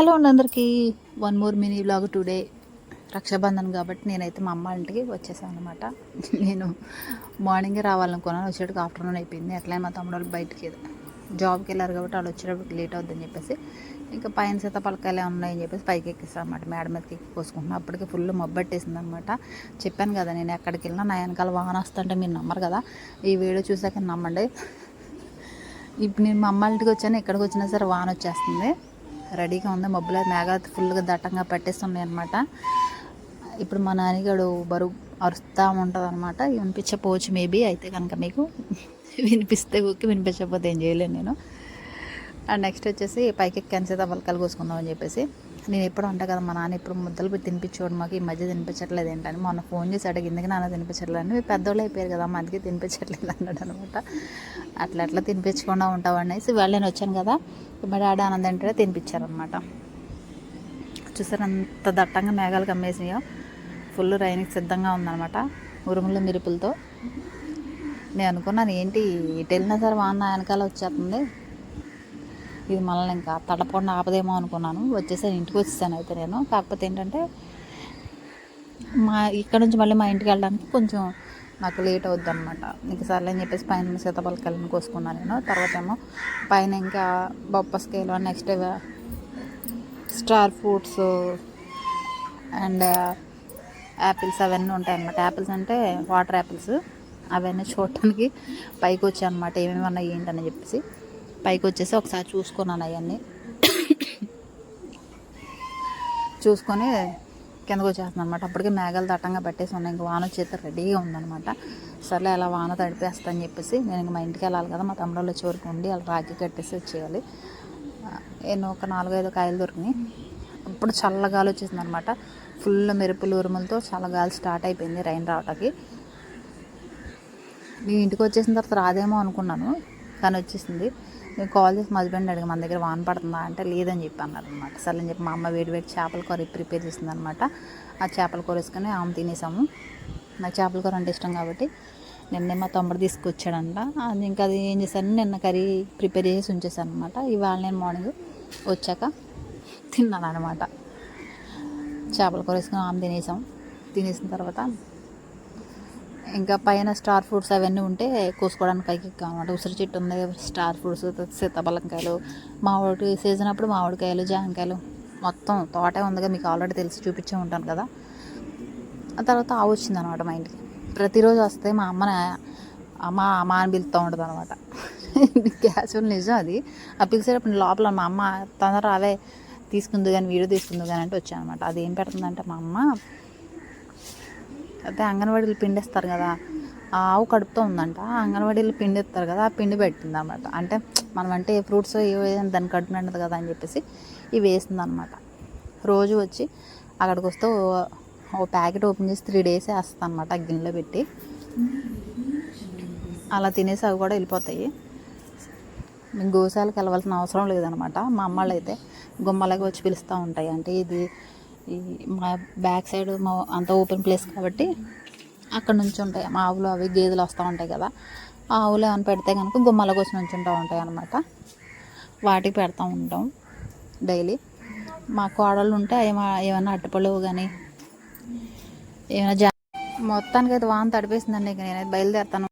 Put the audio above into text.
Hello అండి అందరికీ. One more mini blog today Rakshabandhan కాబట్టి నేనైతే మా అమ్మ ఇంటికి వచ్చేసాను అనమాట నేను మార్నింగే రావాలనుకున్నాను. వచ్చేటప్పుడు ఆఫ్టర్నూన్ అయిపోయింది. అట్లా మా తమ్ముడు వాళ్ళు బయటికి జాబ్కి వెళ్ళారు కాబట్టి వాళ్ళు వచ్చేటప్పుడు లేట్ అవుతుందని చెప్పేసి ఇంకా పైన సీత పలకాయలే ఉన్నాయని చెప్పేసి పైకి ఎక్కిస్తాను అనమాట మేడ మీదకి ఎక్కి పోసుకుంటున్నాను అప్పటికి ఫుల్ మబ్బట్టేసింది అనమాట చెప్పాను కదా నేను ఎక్కడికి వెళ్ళినా నా వెనకాల వాహనం వస్తుంటే మీరు నమ్మరు కదా. ఈ వీడియో చూసాక నమ్మండి. ఇప్పుడు నేను మా అమ్మ ఇంటికి వచ్చాను. ఎక్కడికి వచ్చినా సరే వాన వచ్చేస్తుంది. రెడీగా ఉంది. మబ్బులు మేఘాలు ఫుల్గా దట్టంగా పట్టేస్తున్నాయి అనమాట ఇప్పుడు మా నాన్నగాడు బరువు అరుస్తూ ఉంటుంది అనమాట వినిపించకపోవచ్చు మేబీ. అయితే కనుక మీకు వినిపిస్తే ఊరికి వినిపించకపోతే ఏం చేయలేను నేను. అండ్ నెక్స్ట్ వచ్చేసి పైకి ఎక్కాను సీతాఫలకాయలు కోసుకుందాం అని చెప్పేసి. నేను ఎప్పుడు అంట కదా మా నాన్న ఎప్పుడు ముద్దలు పెట్టి తినిపించేవాడు మాకు ఈ మధ్య తినిపించట్లేదు ఏంటని. మొన్న ఫోన్ చేసి అడిగింది ఎందుకు నాన్న తినిపించట్లేదు? అని. పెద్దోళ్ళు అయిపోయారు కదా అందుకే తినిపించట్లేదు అన్నాడు అనమాట. అట్లా అట్లా తినిపించకుండా ఉంటావు అనేసి వాళ్ళు నేను వచ్చాను కదా మా డాడీ ఆనంద్ అంటే తినిపించారనమాట. చూసారు అంత దట్టంగా మేఘాలు కమ్మేసినాయో. ఫుల్ రైన్కి సిద్ధంగా ఉందన్నమాట ఉరుముల మెరుపులతో. నేను అనుకున్నాను ఏంటి ఎటు వెళ్ళినా సరే వాన వెనకాల వచ్చేస్తుంది ఇది మనల్ని ఇంకా తడపకుండా ఆపదేమో అనుకున్నాను. వచ్చేసాను ఇంటికి వచ్చేసాను అయితే నేను. కాకపోతే ఏంటంటే మా ఇక్కడ నుంచి మళ్ళీ మా ఇంటికి వెళ్ళడానికి కొంచెం నాకు లేట్ అవుద్ది అనమాట ఇంక సర్లే అని చెప్పేసి పైన సీతాఫలకాయలను కోసుకున్నాను నేను. తర్వాత ఏమో పైన ఇంకా బొప్పస్కాయలు next star fruits and apples అవన్నీ ఉంటాయన్నమాట. యాపిల్స్ అంటే వాటర్ యాపిల్స్. అవన్నీ చూడటానికి పైకి వచ్చాయి అనమాట ఏమేమి ఉన్నాయి ఏంటని చెప్పేసి. పైకి వచ్చేసి ఒకసారి చూసుకున్నాను అవన్నీ. చూసుకొని కిందకు వచ్చేస్తున్నాను అనమాట అప్పటికే మేఘాలు దట్టంగా పెట్టేసి ఉన్నాయి. ఇంకా వాన వచ్చేస్తే రెడీగా ఉందన్నమాట. సర్లే అలా వాన తడిపేస్తా అని చెప్పేసి నేను ఇంక మా ఇంటికి వెళ్ళాలి కదా. మా తమ్ముళ్ళు వచ్చే వరకు ఉండి అలా రాగి కట్టేసి వచ్చేయాలి. నేను ఒక నాలుగైదు కాయలు దొరికినాయి. ఇప్పుడు చల్లగాలి వచ్చేసింది అనమాట ఫుల్ మెరుపులు ఉరుములతో చల్లగాలి స్టార్ట్ అయిపోయింది రైన్ రావటానికి. నేను ఇంటికి వచ్చేసిన తర్వాత రాదేమో అనుకున్నాను కానీ వచ్చేసింది. నేను కాల్ చేసి మా హస్బెండ్ అడిగి మన దగ్గర వాన పడుతుందా? అంటే లేదని చెప్పి అన్నారు అనమాట సరే అని చెప్పి మా అమ్మ వేడి వేడి చేపల కూర ప్రిపేర్ చేసింది అనమాట ఆ చేపల కూర వేసుకొని ఆమె తినేసాము. నాకు చేపల కూర అంటే ఇష్టం కాబట్టి నిన్నే మా తమ్ముడు తీసుకొచ్చాడంట. అది ఇంకా అది ఏం చేశాను నిన్న కర్రీ ప్రిపేర్ చేసి ఉంచేసాను అనమాట ఇవాళ నేను మార్నింగ్ వచ్చాక తిన్నాను అనమాట చేపల కూర వేసుకుని ఆమె తినేసాం. తినేసిన తర్వాత ఇంకా పైన స్టార్ ఫ్రూట్స్ అవన్నీ ఉంటే కోసుకోవడానికి పైకి ఎక్కామన్నమాట ఉసిరి చెట్టు ఉంది స్టార్ ఫ్రూట్స్ సీతాఫలంకాయలు మామిడి సీజన్ అప్పుడు మామిడికాయలు జామకాయలు మొత్తం తోటే ఉందిగా మీకు ఆల్రెడీ తెలిసి చూపించే ఉంటాను కదా. ఆ తర్వాత ఆవు వచ్చింది అనమాట మా ఇంటికి. ప్రతిరోజు వస్తే మా అమ్మని మా అమ్మ అని పిలుస్తూ ఉంటుంది అనమాట క్యాజువల్ నిజం అది. ఆ పిలిచేటప్పుడు లోపల మా అమ్మ తొందర అవే తీసుకుంది కానీ వీడియో తీసుకుంది కానీ అంటే వచ్చాను అనమాట అది ఏం పెడుతుందంటే మా అమ్మ అయితే అంగన్వాడీలు పిండేస్తారు కదా ఆవు కడుపుతో ఉందంట అంగన్వాడీలు పిండి ఇస్తారు కదా ఆ పిండి పెట్టింది అనమాట అంటే మనం అంటే ఏ ఫ్రూట్స్ ఏ దాన్ని కడుపు నిండదు కదా అని చెప్పేసి ఇవి వేసింది అనమాట రోజు వచ్చి అక్కడికి వస్తే ఓ- ప్యాకెట్ ఓపెన్ చేసి త్రీ డేస్ వేస్తుంది అనమాట గిన్నెలో పెట్టి. అలా తినేసి అవి కూడా వెళ్ళిపోతాయి. గోశాలకు వెళ్ళవలసిన అవసరం లేదనమాట. మా అమ్మాళ్ళు అయితే గుమ్మలకి వచ్చి పిలుస్తూ ఉంటాయి. అంటే ఇది ఈ మా బ్యాక్ సైడ్ మా అంత ఓపెన్ ప్లేస్ కాబట్టి అక్కడ నుంచి ఉంటాయి. మా ఆవులు అవి గేదెలు వస్తూ ఉంటాయి కదా. ఆ ఆవులు ఏమైనా పెడితే కనుక గుమ్మల కోసం నుంచి ఉంటా ఉంటాయి అనమాట వాటికి పెడతా ఉంటాం డైలీ. మా కోడలు ఉంటే ఏమా ఏమైనా అట్టుపళ్ళు కానీ ఏమైనా జా మొత్తానికి అయితే వాన తడిపేసిందండి. ఇక నేనైతే బయలుదేరుతాను.